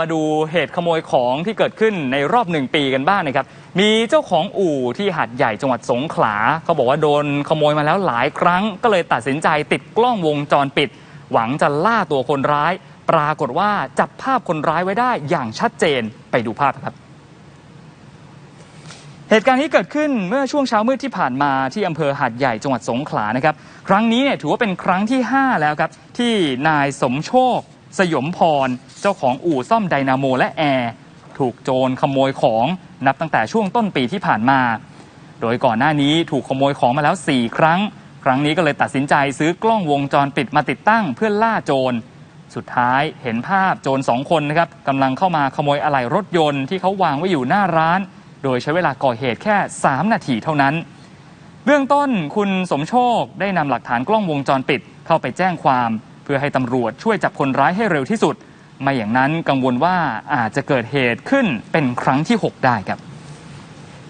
มาดูเหตุขโมยของที่เกิดขึ้นในรอบหนึ่งปีกันบ้างนะครับ มีเจ้าของอู่ที่หาดใหญ่จังหวัดสงขลาเขาบอกว่าโดนขโมยมาแล้วหลายครั้ง ก็เลยตัดสินใจติดกล้องวงจรปิด หวังจะล่าตัวคนร้าย ปรากฏว่าจับภาพคนร้ายไว้ได้อย่างชัดเจนไปดูภาพครับ เหตุการณ์นี้เกิดขึ้นเมื่อช่วงเช้ามืดที่ผ่านมาที่อำเภอหาดใหญ่จังหวัดสงขลานะครับ ครั้งนี้เนี่ยถือว่าเป็นครั้งที่ 5 แล้วครับที่นายสมโชค สยมพร เจ้าของอู่ซ่อมไดนาโมและแอร์ถูกโจรขโมยของนับตั้งแต่ช่วงต้นปีที่ผ่านมา โดยก่อนหน้านี้ถูกขโมยของมาแล้ว 4 ครั้ง ครั้งนี้ก็เลยตัดสินใจซื้อกล้องวงจรปิดมาติดตั้งเพื่อล่าโจร สุดท้ายเห็นภาพโจรสองคนนะครับกำลังเข้ามาขโมยอะไหล่รถยนต์ที่เขาวางไว้อยู่หน้าร้าน โดยใช้เวลาก่อเหตุแค่ 3 นาทีเท่านั้น เบื้องต้นคุณสมโชคได้นำหลักฐานกล้องวงจรปิด เข้าไปแจ้งความ เพื่อให้ตำรวจช่วยจับคนร้ายให้เร็วที่สุด ไม่อย่างนั้นกังวลว่าอาจจะเกิดเหตุขึ้นเป็นครั้งที่ 6 ได้ครับ